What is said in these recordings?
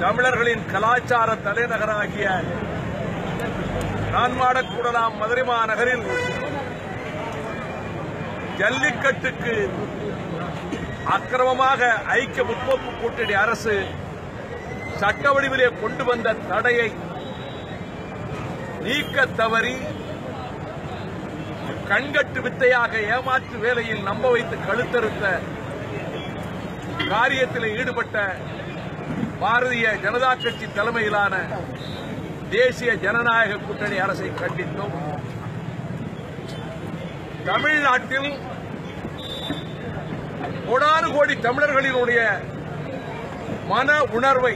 தமிழர்களின் கலாச்சார தலைநகராகிய நான்மாடக்கூடலாம் மதுரை மாநகரில் ஜல்லிக்கட்டுக்கு அக்கிரமமாக ஐக்கிய முற்போக்கு கூட்டணி அரசு சட்ட வடிவிலே கொண்டு வந்த தடையை நீக்க தவறி கண்கட்டு வித்தையாக ஏமாற்று வேலையில் நம்ப வைத்து கழுத்தறுத்த காரியத்தில் ஈடுபட்ட பாரதிய ஜனதா கட்சி தலைமையிலான தேசிய ஜனநாயக கூட்டணி அரசை கண்டித்தோம். தமிழ்நாட்டில் கோடானு கோடி தமிழர்களினுடைய மன உணர்வை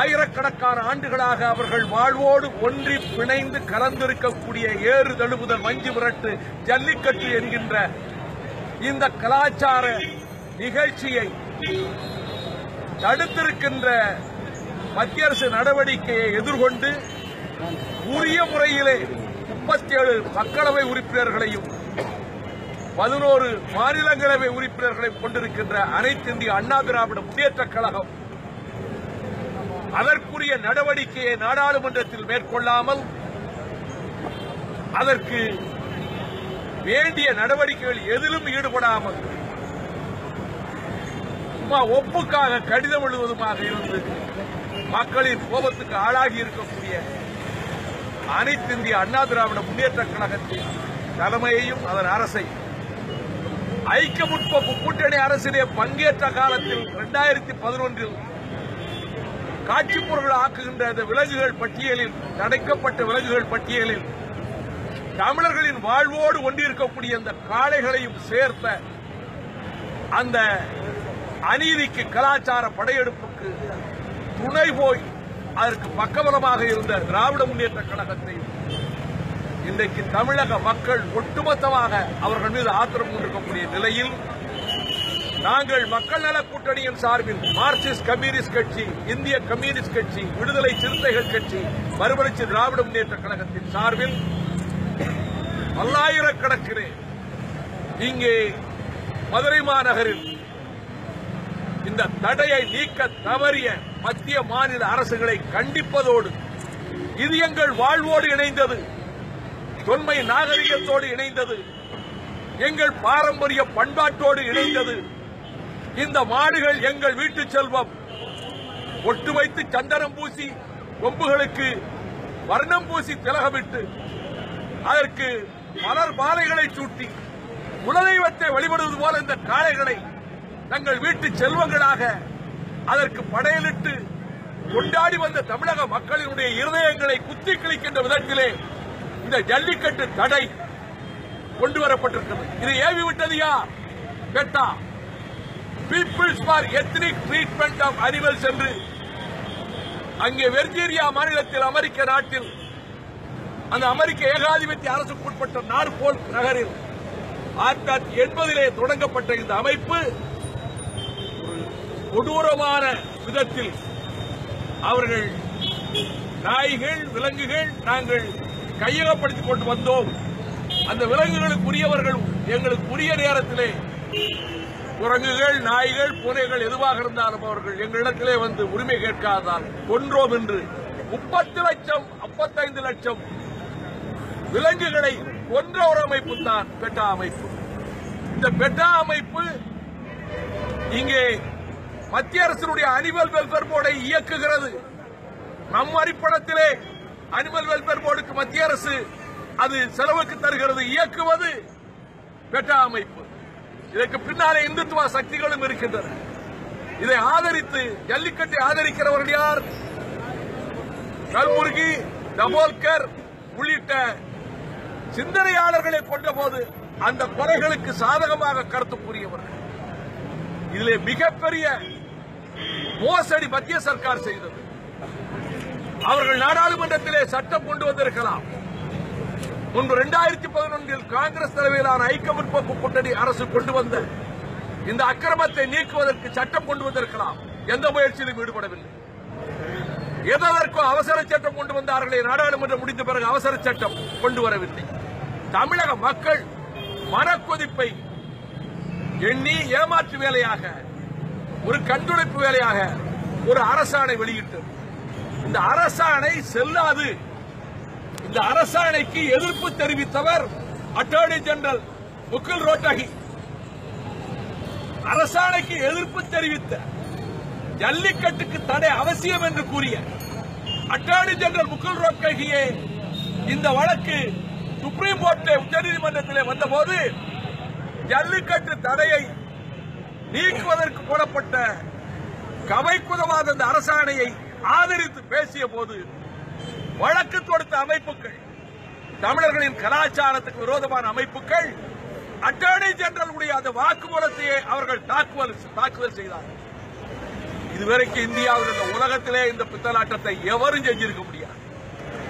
ஆயிரக்கணக்கான ஆண்டுகளாக அவர்கள் வாழ்வோடு ஒன்றி பிணைந்து கலந்திருக்கக்கூடிய ஏறு தழுவுதல் மஞ்சு விரட்டு ஜல்லிக்கட்டு என்கின்ற இந்த கலாச்சார நிகழ்ச்சியை தடுத்திருக்கின்ற மத்திய அரசு நடவடிக்கையை எதிர்கொண்டு உரிய முறையிலே முப்பத்தி ஏழு மக்களவை உறுப்பினர்களையும் பதினோரு மாநிலங்களவை உறுப்பினர்களையும் கொண்டிருக்கின்ற அனைத்து இந்திய அண்ணா திராவிட முன்னேற்ற கழகம் அதற்குரிய நடவடிக்கையை நாடாளுமன்றத்தில் மேற்கொள்ளாமல் அதற்கு வேண்டிய நடவடிக்கைகள் எதிலும் ஈடுபடாமல் சும்மா ஒப்புக்காக கடிதம் எழுதுவதுமாக இருந்து மக்களின் கோபத்துக்கு ஆளாகி இருக்கக்கூடிய அனைத்து இந்திய அண்ணா திராவிட முன்னேற்ற கழகத்தின் தலைமையையும் அதன் அரசை. ஐக்கிய முற்போக்கு கூட்டணி அரசிலே பங்கேற்ற காலத்தில் இரண்டாயிரத்தி பதினொன்றில் காட்சி பொருள் ஆக்குகின்ற இந்த விலங்குகள் பட்டியலில் தடைக்கப்பட்ட விலங்குகள் பட்டியலில் தமிழர்களின் வாழ்வோடு ஒன்றிருக்கக்கூடிய அந்த காளைகளையும் சேர்த்த அந்த அநீதிக்கு கலாச்சார படையெடுப்புக்கு துணை போய் அதற்கு பக்கபலமாக இருந்த திராவிட முன்னேற்ற கழகத்தை இன்றைக்கு தமிழக மக்கள் ஒட்டுமொத்தமாக அவர்கள் மீது ஆத்திரம் கொண்டிருக்கக்கூடிய நிலையில் நாங்கள் மக்கள் நல கூட்டணியின் சார்பில் மார்க்சிஸ்ட் கம்யூனிஸ்ட் கட்சி இந்திய கம்யூனிஸ்ட் கட்சி விடுதலை சிறுத்தைகள் கட்சி மறுமலர்ச்சி திராவிட முன்னேற்ற கழகத்தின் சார்பில் பல்லாயிரக்கணக்கிலே இங்கே மதுரை மாநகரில் இந்த தடையை நீக்க தவறிய மத்திய மாநில அரசுகளை கண்டிப்பதோடு இது எங்கள் வாழ்வோடு இணைந்தது தொன்மை நாகரிகத்தோடு இணைந்தது எங்கள் பாரம்பரிய பண்பாட்டோடு இணைந்தது இந்த மாடுகள் எங்கள் வீட்டு செல்வம். ஒட்டு வைத்து சந்தனம் பூசி கொம்புகளுக்கு வர்ணம் பூசி திலகமிட்டு அதற்கு மலர் மாலைகளை சூட்டி குலதெய்வத்தை வழிபடுவது போல இந்த காளைகளை தங்கள் வீட்டு செல்வங்களாக அதற்கு படையலிட்டு கொண்டாடி வந்த தமிழக மக்களினுடைய இருதயங்களை குத்தி கிழிக்கின்ற விதத்திலே இந்த ஜல்லிக்கட்டு தடை கொண்டு வரப்பட்டிருக்கிறது இதை ஏவி விட்டது யார்? PETA. Peoples for ethnic treatment of animals என்று அங்கே வெர்ஜீரியா மாநிலத்தில் அமெரிக்க நாட்டில் அந்த அமெரிக்க ஏகாதிபத்திய அரசுக்கு உட்பட்ட நார்போல் நகரில் ஆயிரத்தி தொள்ளாயிரத்தி எண்பதிலே தொடங்கப்பட்ட இந்த அமைப்பு கொடூரமான விதத்தில் அவர்கள் நாய்கள் விலங்குகள் நாங்கள் கையகப்படுத்திக் கொண்டு வந்தோம். அந்த விலங்குகளுக்குரியவர்கள் எங்களுக்கு உரிய நேரத்திலே குரங்குகள் நாய்கள் பூனைகள் எதுவாக இருந்தாலும் அவர்கள் எங்களிடத்திலே வந்து உரிமை கேட்காதால் கொன்றோம் என்று முப்பத்து லட்சம் முப்பத்தைந்து லட்சம் விலங்குகளை கொன்ற ஒரு அமைப்பு தான் பெட்டா அமைப்பு. இந்த பெட்டா அமைப்பு இங்கே மத்திய அரசினுடைய அனிமல் வெல்ஃபேர் போர்டை இயக்குகிறது. நம் அடிப்படத்திலே அனிமல் வெல்ஃபேர் போர்டுக்கு மத்திய அரசு அது செலவுக்கு தருகிறது. இயக்குவது பெட்டா அமைப்பு. இதற்கு பின்னாலே இந்துத்துவ சக்திகளும் இருக்கின்றன. இதை ஆதரித்து ஜல்லிக்கட்டை ஆதரிக்கிறவர்கள் யார்? கல்முருகி டபோல்கர் உள்ளிட்ட சிந்தனையாளர்களை கொண்டபோது அந்த கொலைகளுக்கு சாதகமாக கருத்து கூறியவர்கள். இதிலே மிகப்பெரிய மோசடி மத்திய சர்க்கார் செய்தது. அவர்கள் நாடாளுமன்றத்திலே சட்டம் கொண்டு வந்திருக்கலாம். முன்பு இரண்டாயிரத்தி பதினொன்றில் காங்கிரஸ் தலைமையிலான ஐக்கிய முற்போக்கு கூட்டணி அரசு கொண்டு வந்த இந்த அக்கிரமத்தை நீக்குவதற்கு சட்டம் கொண்டு வந்திருக்கலாம். எந்த முயற்சியிலும் ஈடுபடவில்லை. எதற்கோ அவசர சட்டம் கொண்டு வந்தார்களே நாடாளுமன்றம் முடிந்த பிறகு அவசர சட்டம் கொண்டு வரவில்லை. தமிழக மக்கள் மனக்கொதிப்பை எண்ணி ஏமாற்று வேலையாக ஒரு கண்துடைப்பு வேலையாக ஒரு அரசாணை வெளியிட்டது இந்த அரசாணை செல்லாது. இந்த அரசாணைக்கு எதிர்ப்பு தெரிவித்தவர் அட்டார்னி ஜெனரல் முகுல் ரோட்டகி. அரசாணைக்கு எதிர்ப்பு தெரிவித்த ஜல்லிக்கட்டுக்கு தடை அவசியம் என்று கூறிய அட்டார்னி ஜெனரல் முகுல் ரோட்டகியே இந்த வழக்கு சுப்ரீம் கோர்ட் உச்சநீதிமன்றத்திலே வந்தபோது ஜல்லிக்கட்டு தடையை நீக்குவதற்கு போடப்பட்ட கவைக்குதவாத அந்த அரசாணையை ஆதரித்து பேசிய போது வழக்கு தொடுத்த அமைப்புகள் தமிழர்களின் கலாச்சாரத்துக்கு விரோதமான அமைப்புகள் அட்டர்னி ஜெனரல் உடைய அந்த வாக்குமூலத்தையே அவர்கள் தாக்குதல் தாக்குதல் செய்தார்கள் இதுவரைக்கும் இந்தியாவில் இந்த உலகத்திலே இந்த பித்தலாட்டத்தை எவரும் செஞ்சிருக்க முடியாது.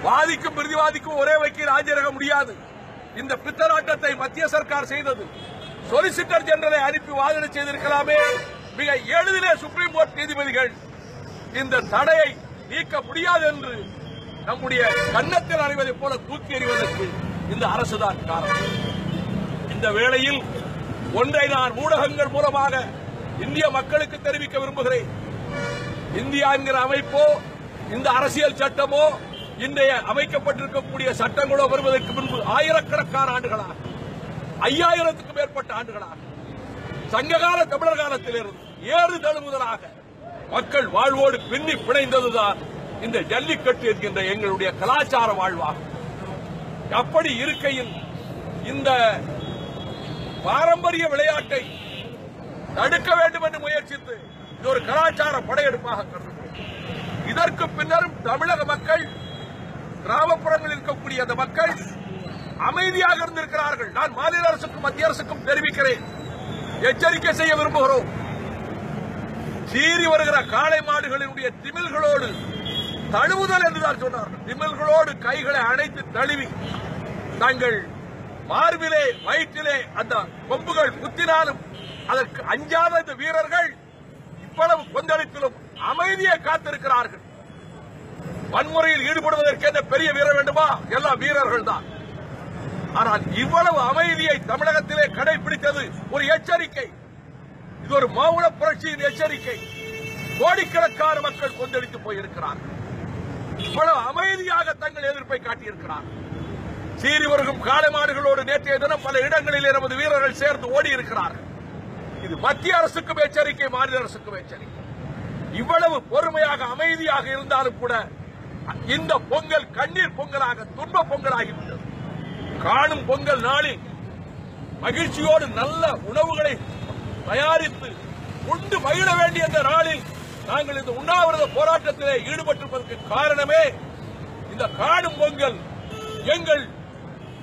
வாதிக்கும் பிரதிவாதிக்கும் ஒரே வக்கீல் ஆஜராக முடியாது. இந்த பித்தலாட்டத்தை மத்திய சர்க்கார் செய்தது சொலிசிட்டர் ஜெனரலை அனுப்பி வாதனை செய்திருக்கலாமே. மிக எளிதிலே சுப்ரீம் கோர்ட் நீதிபதிகள் இந்த தடையை நீக்க முடியாது என்று நம்முடைய கன்னத்தில் அறிவதைப் போல தூக்கி எறிவதற்கு இந்த அரசுதான் காரணம். இந்த வேளையில் ஒன்றை நான் ஊடகங்கள் மூலமாக இந்திய மக்களுக்கு தெரிவிக்க விரும்புகிறேன். இந்தியா என்கிற அமைப்போ இந்த அரசியல் சட்டமோ இன்றைய அமைக்கப்பட்டிருக்கக்கூடிய சட்டங்களோ வருவதற்கு முன்பு ஆயிரக்கணக்கான ஆண்டுகளாகும் ஐயாயிரத்துக்கும் மேற்பட்ட ஆண்டுகளாக சங்ககால தமிழர் காலத்திலிருந்து ஏறு தழுவுதலாக மக்கள் வாழ்வோடு பின்னி பிணைந்ததுதான் இந்த ஜல்லிக்கட்டு என்கின்ற எங்களுடைய கலாச்சார வாழ்வாகும். அப்படி இருக்கையில் இந்த பாரம்பரிய விளையாட்டை தடுக்க வேண்டும் என்று முயற்சித்து இது ஒரு கலாச்சார படையெடுப்பாக கருதுகிறோம் இதற்கு பின்னரும் தமிழக மக்கள் கிராமப்புறங்களில் இருக்கக்கூடிய அந்த மக்கள் அமைதியாக இருந்திருக்கிறார்கள். நான் மாநில அரசுக்கும் மத்திய அரசுக்கும் தெரிவிக்கிறேன். எச்சரிக்கை செய்ய விரும்புகிறோம். சீறி வருகிற காளை மாடுகளினுடைய திமில்களோடு தழுவுதல் என்றுதான் சொன்னார்கள். திமில்களோடு கைகளை அணைத்து தழுவி தங்கள் மார்பிலே வயிற்றிலே அந்த கொம்புகள் குத்தினாலும் அதற்கு அஞ்சாத இந்த வீரர்கள் இவ்வளவு கொந்தளிப்பிலும் அமைதியை காத்திருக்கிறார்கள். வன்முறையில் ஈடுபடுவதற்கு என்ன பெரிய வீரர் வேண்டுமா? எல்லா வீரர்கள் தான் ஆனால் இவ்வளவு அமைதியை தமிழகத்திலே கடைபிடித்தது ஒரு எச்சரிக்கை. இது ஒரு மௌன புரட்சியின் எச்சரிக்கை. கோடிக்கணக்கான மக்கள் கொந்தளித்து போயிருக்கிறார்கள். இவ்வளவு அமைதியாக தங்கள் எதிர்ப்பை காட்டியிருக்கிறார்கள். சீறி வருகும் காளைமாடுகளோடு நேற்றைய தினம் பல இடங்களிலே நமது வீரர்கள் சேர்ந்து ஓடி இருக்கிறார்கள் இது மத்திய அரசுக்கும் எச்சரிக்கை மாநில அரசுக்கும் எச்சரிக்கை. இவ்வளவு பொறுமையாக அமைதியாக இருந்தாலும் கூட இந்த பொங்கல் கண்ணீர் பொங்கலாக துன்ப பொங்கலாகி காணும் பொங்கல் நாளில் மகிழ்ச்சியோடு நல்ல உணவுகளை தயாரித்து உண்டு மகிழ வேண்டிய இந்த நாளில் நாங்கள் இந்த உண்ணாவிரத போராட்டத்திலே ஈடுபட்டிருப்பதற்கு காரணமே இந்த காணும் பொங்கல் எங்கள்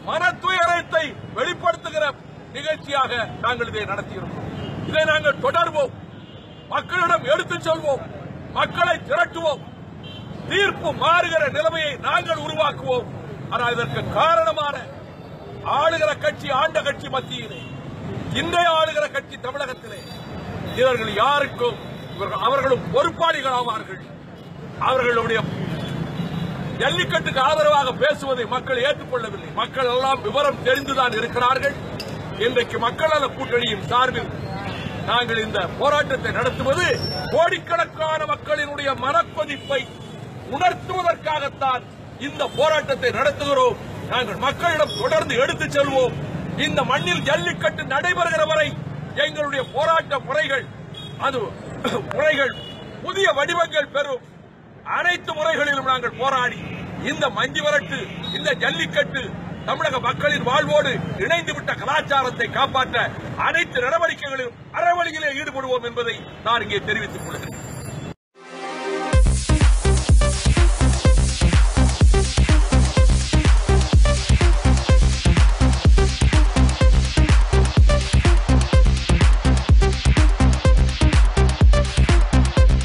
மனத்துயரத்தை வெளிப்படுத்துகிற நிகழ்ச்சியாக நாங்கள் இதை நடத்தியிருக்கிறோம். இதை நாங்கள் தொடர்வோம். மக்களிடம் எடுத்துச் செல்வோம். மக்களை திரட்டுவோம். தீர்ப்பு மாறுகிற நிலைமையை நாங்கள் உருவாக்குவோம். ஆனால் இதற்கு காரணமான ஆளுகிற கட்சி ஆண்ட கட்சி மத்தியிலே இன்றைய ஆளுகிற கட்சி தமிழகத்திலே. இவர்கள் யாருக்கும் இவர்கள் அவர்களும் பொறுப்பாளிகள் ஆவார்கள் அவர்களுடைய ஜல்லிக்கட்டுக்கு ஆதரவாக பேசுவதை மக்கள் ஏற்றுக்கொள்ளவில்லை. மக்கள் எல்லாம் விவரம் தெரிந்துதான் இருக்கிறார்கள். இன்றைக்கு மக்கள் நல கூட்டணியின் சார்பில் நாங்கள் இந்த போராட்டத்தை நடத்துவது கோடிக்கணக்கான மக்களினுடைய மனக்கொதிப்பை உணர்த்துவதற்காகத்தான் இந்த போராட்டத்தை நடத்துகிறோம். நாங்கள் மக்களிடம் தொடர்ந்து எடுத்துச் செல்வோம். இந்த மண்ணில் ஜல்லிக்கட்டு நடைபெறுகிற வரை எங்களுடைய போராட்ட முறைகள் அது முறைகள் புதிய வடிவங்கள் பெறும். அனைத்து முறைகளிலும் நாங்கள் போராடி இந்த மஞ்சு வரட்டு இந்த ஜல்லிக்கட்டு தமிழக மக்களின் வாழ்வோடு இணைந்துவிட்ட கலாச்சாரத்தை காப்பாற்ற அனைத்து நடவடிக்கைகளிலும் அறவழியிலே ஈடுபடுவோம் என்பதை நான் இங்கே தெரிவித்துக் கொள்கிறேன்.